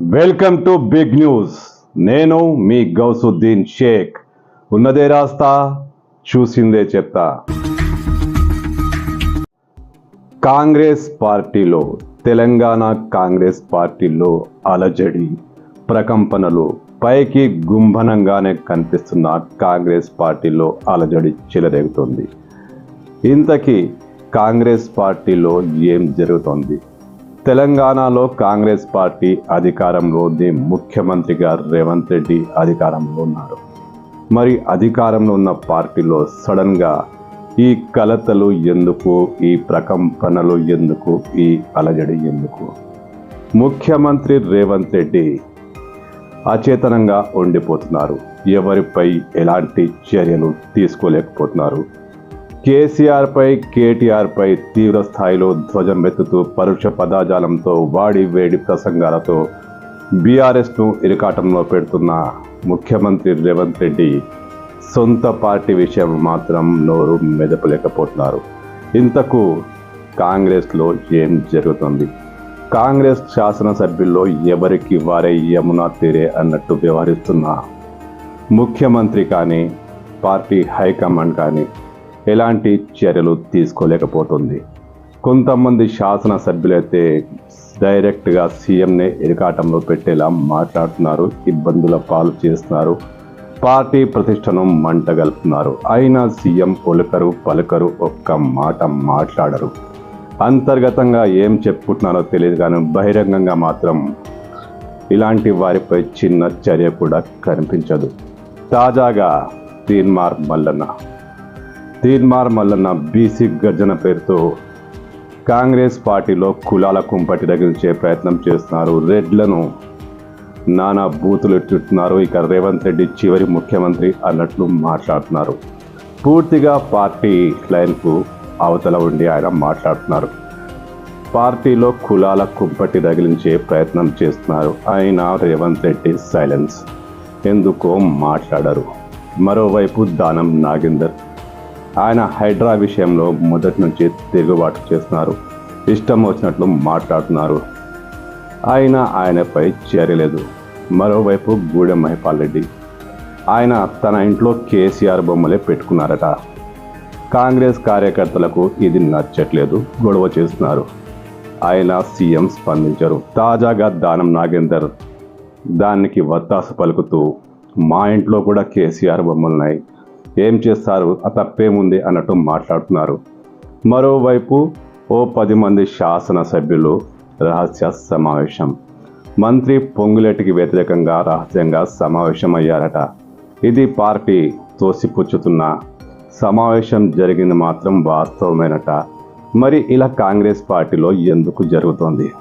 Welcome to big news. నేను మీ గౌసుద్దీన్ షేక్. ఉన్నదే రాస్తా చూసిందే చెప్తా. కాంగ్రెస్ పార్టీలో తెలంగాణ కాంగ్రెస్ పార్టీలో అలజడి ప్రకంపనలు పైకి గుంభనంగానే కనిపిస్తున్న కాంగ్రెస్ పార్టీలో అలజడి చెలరేగుతుంది. ఇంతకీ కాంగ్రెస్ పార్టీలో ఏం జరుగుతోంది? తెలంగాణలో కాంగ్రెస్ పార్టీ అధికారంలో ఉంది. ముఖ్యమంత్రిగా రేవంత్ రెడ్డి అధికారంలో ఉన్నారు. మరి అధికారంలో ఉన్న పార్టీలో సడన్గా ఈ కలతలు ఎందుకు ఈ ప్రకంపనలు ఎందుకు ఈ అలజడి ఎందుకు? ముఖ్యమంత్రి రేవంత్ రెడ్డి అచేతనంగా ఉండిపోతున్నారు. ఎవరిపై ఎలాంటి చర్యలు తీసుకోలేకపోతున్నారు? కేసీఆర్పై కేటీఆర్పై తీవ్ర స్థాయిలో ధ్వజం ఎత్తుతూ పరుష పదాజాలంతో వాడి వేడి ప్రసంగాలతో బీఆర్ఎస్ను ఇరకాటంలో పెడుతున్న ముఖ్యమంత్రి రేవంత్ రెడ్డి సొంత పార్టీ విషయం మాత్రం నోరు మెదపలేకపోతున్నారు. ఇంతకు కాంగ్రెస్లో ఏం జరుగుతుంది? కాంగ్రెస్ శాసనసభ్యుల్లో ఎవరికి వారే యమునా తీరే అన్నట్టు వ్యవహరిస్తున్న ముఖ్యమంత్రి కానీ పార్టీ హైకమాండ్ కానీ ఎలాంటి చర్యలు తీసుకోలేకపోతుంది. కొంతమంది శాసనసభ్యులైతే డైరెక్ట్గా సీఎంనే ఇరకాటంలో పెట్టేలా మాట్లాడుతున్నారు ఇబ్బందుల పాలు చేస్తున్నారు పార్టీ ప్రతిష్టను మంటగలుపుతున్నారు. అయినా సీఎం పొలకరు పలకరు ఒక్క మాట మాట్లాడరు. అంతర్గతంగా ఏం చెప్పుకుంటున్నారో తెలియదు కానీ బహిరంగంగా మాత్రం ఇలాంటి వారిపై చిన్న చర్య కూడా కనిపించదు. తాజాగా తీన్మార్ మల్లన్న తీన్మార్ మల్లన్న బీసీ గర్జన పేరుతో కాంగ్రెస్ పార్టీలో కులాల కుంపటి తగిలించే ప్రయత్నం చేస్తున్నారు. రెడ్లను నానా బూతులు ఎత్తుతున్నారు ఇక రేవంత్ రెడ్డి చివరి ముఖ్యమంత్రి అన్నట్లు మాట్లాడుతున్నారు. పూర్తిగా పార్టీ లైన్కు అవతల ఉండి ఆయన మాట్లాడుతున్నారు. పార్టీలో కులాల కుంపటి రగిలించే ప్రయత్నం చేస్తున్నారు. అయినా రేవంత్ రెడ్డి సైలెన్స్. ఎందుకో మాట్లాడరు. మరోవైపు దానం నాగేందర్ ఆయన హైడ్రా విషయంలో మొదటి నుంచి తిరుగుబాటు చేస్తున్నారు. ఇష్టం వచ్చినట్లు మాట్లాడుతున్నారు. ఆయన ఆయనపై చేరలేదు మరోవైపు గూడెం మహిపాల్ రెడ్డి. ఆయన తన ఇంట్లో కేసీఆర్ బొమ్మలే పెట్టుకున్నారట. కాంగ్రెస్ కార్యకర్తలకు ఇది నచ్చట్లేదు. గొడవ చేస్తున్నారు. ఆయన సీఎం స్పందించరు. తాజాగా దానం నాగేందర్ దానికి వత్తాసు పలుకుతూ మా ఇంట్లో కూడా కేసీఆర్ బొమ్మలున్నాయి. ఏం చేస్తారు? ఆ తప్పేముంది అన్నట్టు మాట్లాడుతున్నారు. మరోవైపు ఓ పది మంది శాసనసభ్యులు రహస్య సమావేశం. మంత్రి పొంగులేటికి వ్యతిరేకంగా రహస్యంగా సమావేశమయ్యారట. ఇది పార్టీ తోసిపుచ్చుతున్న సమావేశం జరిగింది మాత్రం వాస్తవమేనట. మరి ఇలా కాంగ్రెస్ పార్టీలో ఎందుకు జరుగుతోంది?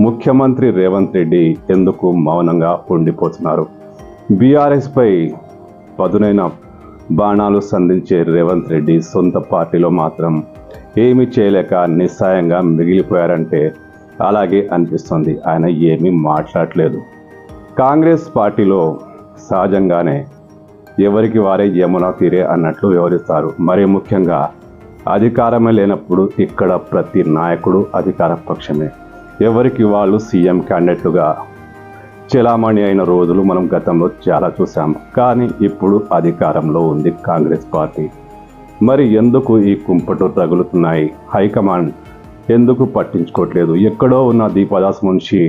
ముఖ్యమంత్రి రేవంత్ రెడ్డి ఎందుకు మౌనంగా ఉండిపోతున్నారు? బీఆర్ఎస్పై పదునైన బాణాలు సంధించే రేవంత్ రెడ్డి సొంత పార్టీలో మాత్రం ఏమి చేయలేక నిస్సాయంగా మిగిలిపోయారంటే అలాగే అనిపిస్తుంది. ఆయన ఏమీ మాట్లాడలేదు. కాంగ్రెస్ పార్టీలో సహజంగానే ఎవరికి వారే యమునా తీరే అన్నట్లు వివరిస్తారు మరి ముఖ్యంగా అధికారమే లేనప్పుడు ఇక్కడ ప్రతి నాయకుడు అధికార పక్షమే. ఎవరికి వాళ్ళు సీఎం క్యాండిడేట్లుగా చెలామణి అయిన రోజులు మనం గతంలో చాలా చూశాము. కానీ ఇప్పుడు అధికారంలో ఉంది కాంగ్రెస్ పార్టీ. మరి ఎందుకు ఈ కుంపటు తగులుతున్నాయి? హైకమాండ్ ఎందుకు పట్టించుకోవట్లేదు? ఎక్కడో ఉన్న దీపదాస్ మున్షి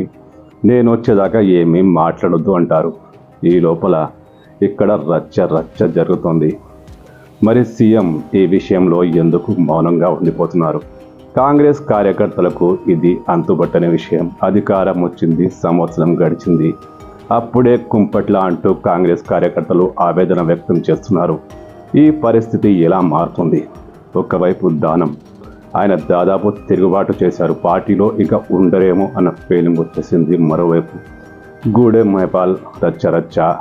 నేను వచ్చేదాకా ఏమీ మాట్లాడొద్దు అంటారు. ఈ లోపల ఇక్కడ రచ్చ రచ్చ జరుగుతుంది. మరి సీఎం ఈ విషయంలో ఎందుకు మౌనంగా ఉండిపోతున్నారు? కాంగ్రెస్ కార్యకర్తలకు ఇది అంతుబట్టని విషయం. అధికారం వచ్చింది సంవత్సరం గడిచింది. అప్పుడే కుంపట్ల అంటూ కాంగ్రెస్ కార్యకర్తలు ఆవేదన వ్యక్తం చేస్తున్నారు. ఈ పరిస్థితి ఎలా మారుతుంది? ఒకవైపు దానం. ఆయన దాదాపు తిరుగుబాటు చేశారు. పార్టీలో ఇక ఉండరేమో అన్న ఫీలింగ్ వచ్చేసింది మరోవైపు. గూడెం మహపాల్ రచ్చరచ్చ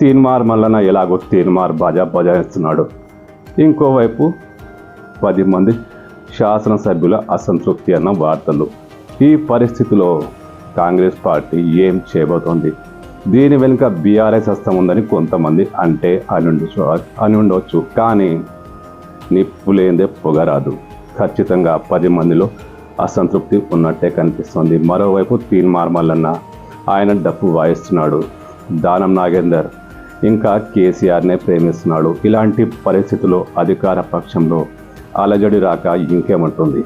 తీన్మార్ మల్లన ఎలాగో తీన్మార్ బాజా బజాయిస్తున్నాడు ఇంకోవైపు పది మంది శాసనసభ్యుల అసంతృప్తి అన్న వార్తలు. ఈ పరిస్థితిలో కాంగ్రెస్ పార్టీ ఏం చేయబోతోంది? దీని వెనుక బీఆర్ఎస్ హస్తం ఉందని కొంతమంది అంటే అని ఉండొచ్చు అని ఉండవచ్చు కానీ నిప్పు లేదే పొగరాదు. ఖచ్చితంగా పది మందిలో అసంతృప్తి ఉన్నట్టే కనిపిస్తోంది. మరోవైపు తీన్ మార్మల్లన్న ఆయన డప్పు వాయిస్తున్నాడు. దానం నాగేందర్ ఇంకా కేసీఆర్నే ప్రేమిస్తున్నాడు. ఇలాంటి పరిస్థితుల్లో అధికార పక్షంలో అలజడి రాక ఇంకేమంటుంది?